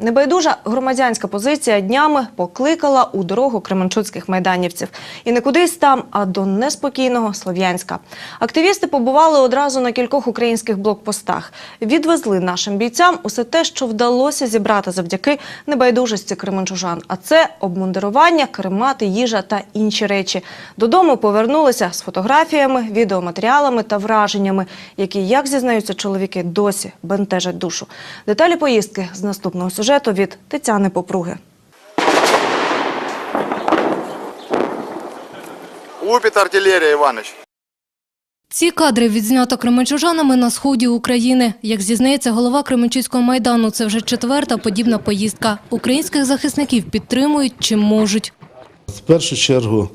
Небайдужа громадянська позиція днями покликала у дорогу кременчуцьких майданівців. І не кудись там, а до неспокійного Слов'янська. Активісти побували одразу на кількох українських блокпостах. Відвезли нашим бійцям усе те, що вдалося зібрати завдяки небайдужості кременчужан. А це обмундирування, керемати, їжа та інші речі. Додому повернулися з фотографіями, відеоматеріалами та враженнями, які, як зізнаються чоловіки, досі бентежать душу. Деталі поїздки з наступного сюжету від Тетяни Попруги. Лупит артиллерия, Иваныч. Ці кадри відзнято кременчужанами на сході України. Як зізнається голова Кременчуцького майдану, це вже четверта подібна поїздка. Українських захисників підтримують чим можуть. В першу чергу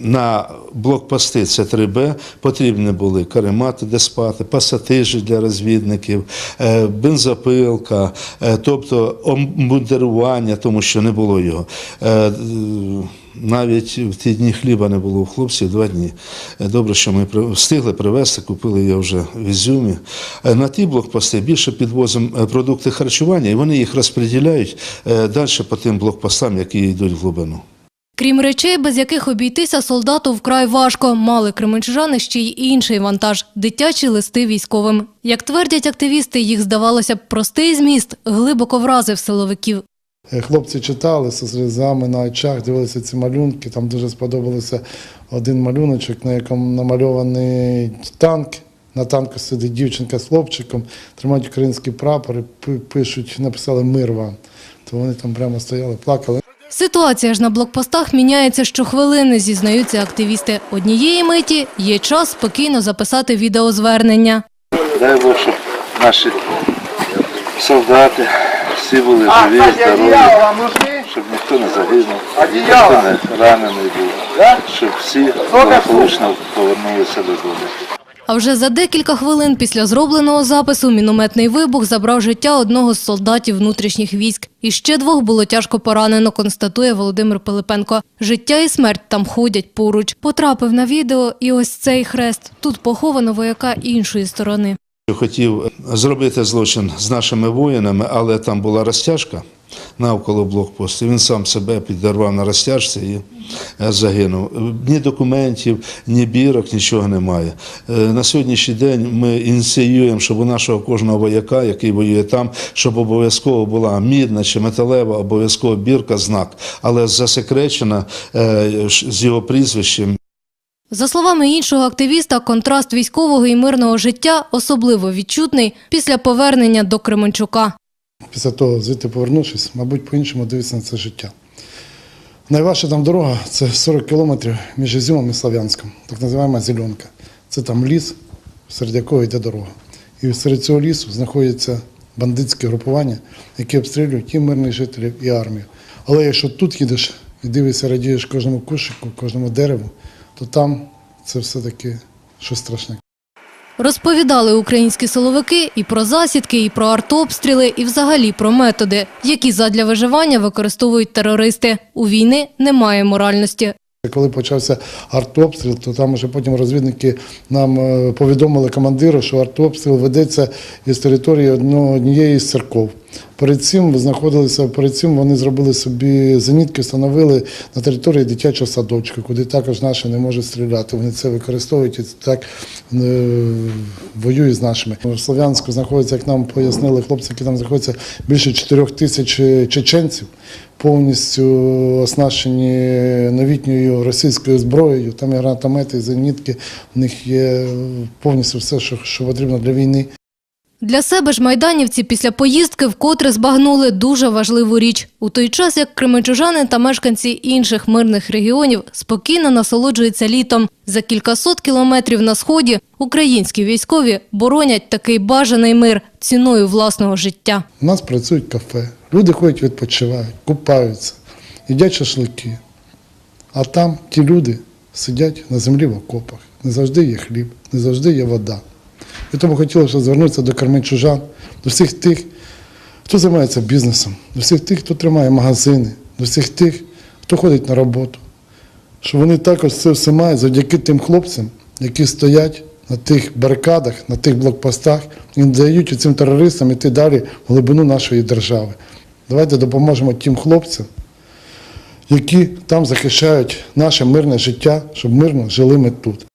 на блокпости це 3Б потрібні були каремати, де спати, пасатижі для розвідників, е, бензопилка, е, тобто обмундирування, тому що не було його. Е, Навіть в ті дні хліба не було у хлопців два дні. Е, Добре, що ми встигли привезти, купили його вже в Ізюмі. Е, На ті блокпости більше підвозимо е, продукти харчування, і вони їх розподіляють далі по тим блокпостам, які йдуть в глибину. Крім речей, без яких обійтися солдату вкрай важко, мали кременчужани ще й інший вантаж – дитячі листи військовим. Як твердять активісти, їх, здавалося б, простий зміст глибоко вразив силовиків. Е, Хлопці читали зі сльозами на очах, дивилися ці малюнки. Там дуже сподобався один малюночок, на якому намальований танк. На танку сидить дівчинка з хлопчиком, тримають український прапор і пишуть, написали мир вам. То вони там прямо стояли, плакали. Ситуація ж на блокпостах міняється щохвилини, зізнаються активісти. Однієї миті є час спокійно записати відеозвернення. Дай Бог, щоб наші солдати всі були живі, здорові, щоб ніхто не загинув, ніхто не ранений був, щоб всі благополучно повернулися додому. А вже за декілька хвилин після зробленого запису мінометний вибух забрав життя одного з солдатів внутрішніх військ. І ще двох було тяжко поранено, констатує Володимир Пилипенко. Життя і смерть там ходять поруч. Потрапив на відео і ось цей хрест. Тут поховано вояка іншої сторони. Хотів зробити злочин з нашими воїнами, але там була розтяжка навколо блокпосту. Він сам себе підірвав на розтяжці і е, загинув. Ні документів, ні бірок, нічого немає. Е, На сьогоднішній день ми ініціюємо, щоб у нашого кожного вояка, який воює там, щоб обов'язково була мідна чи металева, обов'язково бірка, знак, але засекречена е, з його прізвищем. За словами іншого активіста, контраст військового і мирного життя особливо відчутний після повернення до Кременчука. Після того, звідти повернувшись, мабуть, по-іншому дивитися на це життя. Найважча там дорога це 40 кілометрів між Ізюмом і Слав'янськом, так називаємо зеленка. Це там ліс, серед якого йде дорога. І серед цього лісу знаходяться бандитські групування, які обстрілюють і мирних жителів, і армію. Але якщо тут їдеш і дивишся, радієш кожному кущику, кожному дереву, то там це все-таки щось страшне. Розповідали українські силовики і про засідки, і про артобстріли, і взагалі про методи, які задля виживання використовують терористи. У війни немає моральності. Коли почався артобстріл, то там вже потім розвідники нам е, повідомили командиру, що артобстріл ведеться із території однієї з церков. Перед цим знаходилися, перед цим вони зробили собі зенітки, встановили на території дитячого садочка, куди також наші не можуть стріляти. Вони це використовують і так е, воюють з нашими. В Слов'янську знаходиться, як нам пояснили хлопці, які там знаходяться більше 4 тисяч е, чеченців повністю оснащені новітньою російською зброєю. Там є гранатомети, зенітки, в них є повністю все, що потрібно для війни. Для себе ж майданівці після поїздки вкотре збагнули дуже важливу річ. У той час, як кременчужани та мешканці інших мирних регіонів спокійно насолоджуються літом. За кількасот кілометрів на сході українські військові боронять такий бажаний мир ціною власного життя. У нас працюють кафе, люди ходять, відпочивають, купаються, їдять шашлики. А там ті люди сидять на землі в окопах. Не завжди є хліб, не завжди є вода. І тому хотілося звернутися до карменчужан, до всіх тих, хто займається бізнесом, до всіх тих, хто тримає магазини, до всіх тих, хто ходить на роботу. Що вони також це все мають завдяки тим хлопцям, які стоять на тих барикадах, на тих блокпостах і не дають цим терористам йти далі в глибину нашої держави. Давайте допоможемо тим хлопцям, які там захищають наше мирне життя, щоб мирно жили ми тут.